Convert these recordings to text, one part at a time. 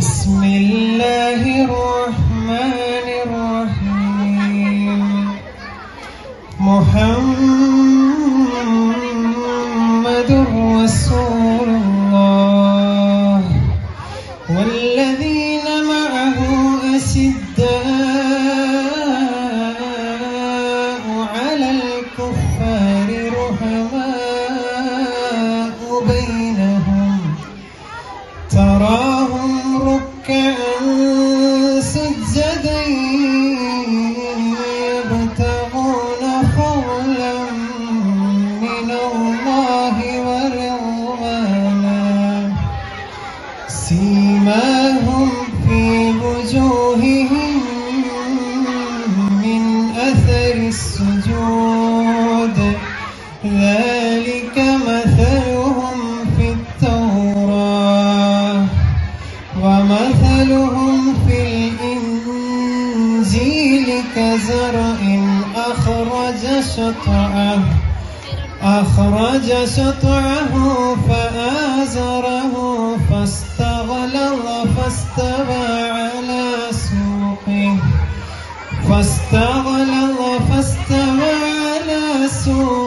بسم الله الرحمن الرحيم. محمد رسول الله. والذين معه أشداء كزرع أخرج شطعه أخرج شطعه فآزره فاستغلظ فاستوى على سوقه فاستغلظ فاستوى على سوقه.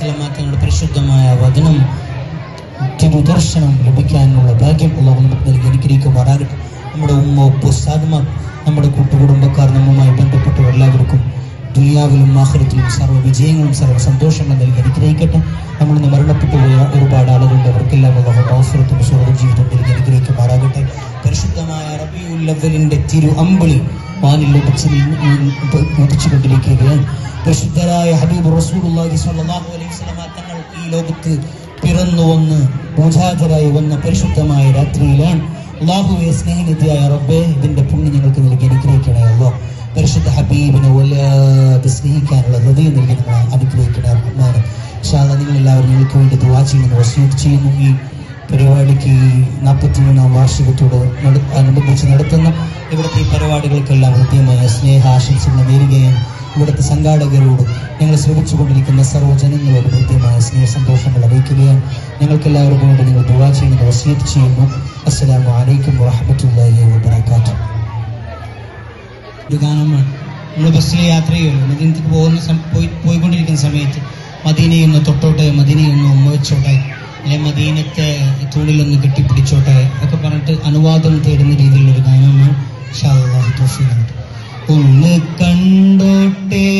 തങ്ങളുടെ പരിശുദ്ധമായ വചനം തിരുദർശനം ലഭിക്കാനുള്ള ഭാഗ്യം അള്ളാഹു നമുക്ക് നൽകി നമ്മുടെ ഉമ്മ ഉപ്പ ഉസ്താദുമാർ നമ്മുടെ കൂട്ടുകുടുംബക്കാർ നമ്മുമായി ബന്ധപ്പെട്ടവർ എല്ലാവർക്കും ദുനിയാവിലും ആഹ്റത്തിലും സർവ വിജയങ്ങളും സർവ സന്തോഷങ്ങളും നൽകി അനുഗ്രഹിക്കട്ടെ നമ്മൾ ഇന്ന് മരണപ്പെട്ടു പോയ ഒരുപാട് ആളുകളുണ്ട് അവർക്കെല്ലാം അള്ളാഹു അവസരത്തും സ്വർഗ ജീവിതം നൽകി അനുഗ്രഹിക്കുമാറാകട്ടെ പരിശുദ്ധമായ റബിയുൽ അവലിന്റെ തിരു അമ്പിളി വാനിൽ ലഭിച്ചു ഉദിച്ചുകൊണ്ടിരിക്കുകയാണ് പ്രസിദ്ധരായ ഹബീബ് റസൂലുള്ളാഹി സ്വല്ലല്ലാഹു അലൈഹി വസല്ലമ തങ്ങൾ ഈ ലോകത്ത് പിറന്നു വന്ന് പൂജാതരായി വന്ന പരിശുദ്ധമായ രാത്രിയിലാണ്. അള്ളാഹുവെ സ്നേഹനിധിയായ റബ്ബേ ഇതിന്റെ പുണ്യം ഞങ്ങൾക്ക് നൽകി അനുഗ്രഹിക്കണേ പരിശുദ്ധ ഹബീബിനെ വല്ലാതെ സ്നേഹിക്കാനുള്ള ഹൃദയം നൽകി നിങ്ങൾ അനുഗ്രഹിക്കണേ റഹ്മാൻ ഇൻഷാല്ലാ നിങ്ങൾ എല്ലാവരും ഞങ്ങൾക്ക് വേണ്ടി ദുആ ചെയ്യുന്നു വസീയത്ത് ചെയ്യുന്നു. ഈ പരിപാടിക്ക് നാൽപ്പത്തി മൂന്നാം വാർഷികത്തോട് അനുബന്ധിച്ച് നടത്തുന്ന ഇവിടുത്തെ ഈ പരിപാടികൾക്കെല്ലാം ഹൃദ്യമായ സ്നേഹ ആശംസകൾ നേരുകയാണ്. ഇവിടുത്തെ സംഘാടകരോട് ഞങ്ങൾ ശ്രമിച്ചുകൊണ്ടിരിക്കുന്ന സർവജനങ്ങളോട് കൃത്യമായ സ്നേഹ സന്തോഷങ്ങൾ അറിയിക്കുകയാണ്. ഞങ്ങൾക്കെല്ലാവർക്കും വേണ്ടി നിങ്ങൾ ദുവാ ചെയ്യുന്നത് വസീത്ത് ചെയ്യുന്നു. അസ്സലാമു അലൈക്കും വറഹ്മത്തുള്ളാഹി വബറകാതുഹു. ഒരു നമ്മൾ ബസ്സിൽ യാത്ര ചെയ്യുമല്ലോ മദീനത്തേക്ക് പോകുന്ന പോയി പോയിക്കൊണ്ടിരിക്കുന്ന സമയത്ത് മദീനയൊന്ന് തൊട്ടോട്ടെ മദീനയൊന്ന് ഉമ്മ വെച്ചോട്ടെ അല്ലെ മദീനത്തെ തൂണിലൊന്ന് കെട്ടിപ്പിടിച്ചോട്ടെ ഒക്കെ പറഞ്ഞിട്ട് അനുവാദം തേടുന്ന രീതിയിലുള്ള ഒരു ഗാനമാണ്. ഇൻഷാ തോഫി നൽകട്ടെ. ഒന്ന് കണ്ടോട്ടെ.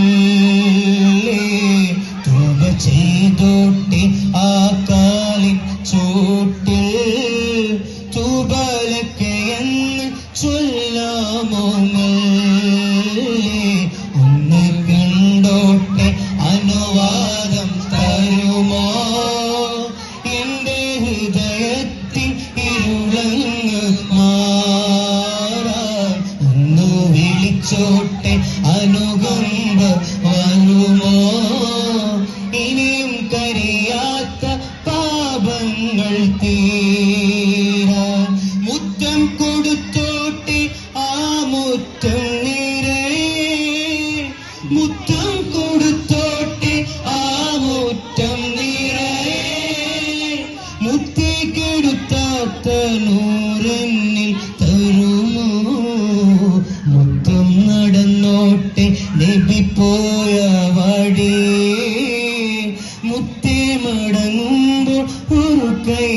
സ്നേഹമുള്ളേ തുക ചെയ്തോട്ടെ ആ കാലിൻ ചൂട്ടിൽ തൂബലക്കെ എന്ന് ചൊല്ലാമോ മെല്ലെ? ഒന്ന് കണ്ടോട്ടെ നബി പോയ വഴി മുത്തേ മടങ്ങുമ്പോൾ ഒരു കൈ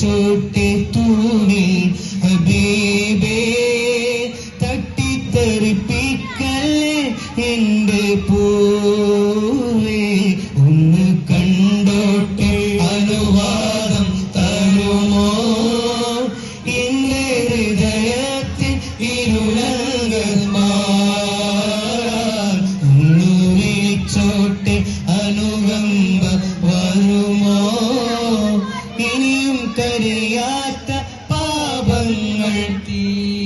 കെട്ടിപ്പിടിച്ചോട്ടെ പാപങ്ങൾ തീരാൻ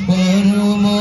পরমা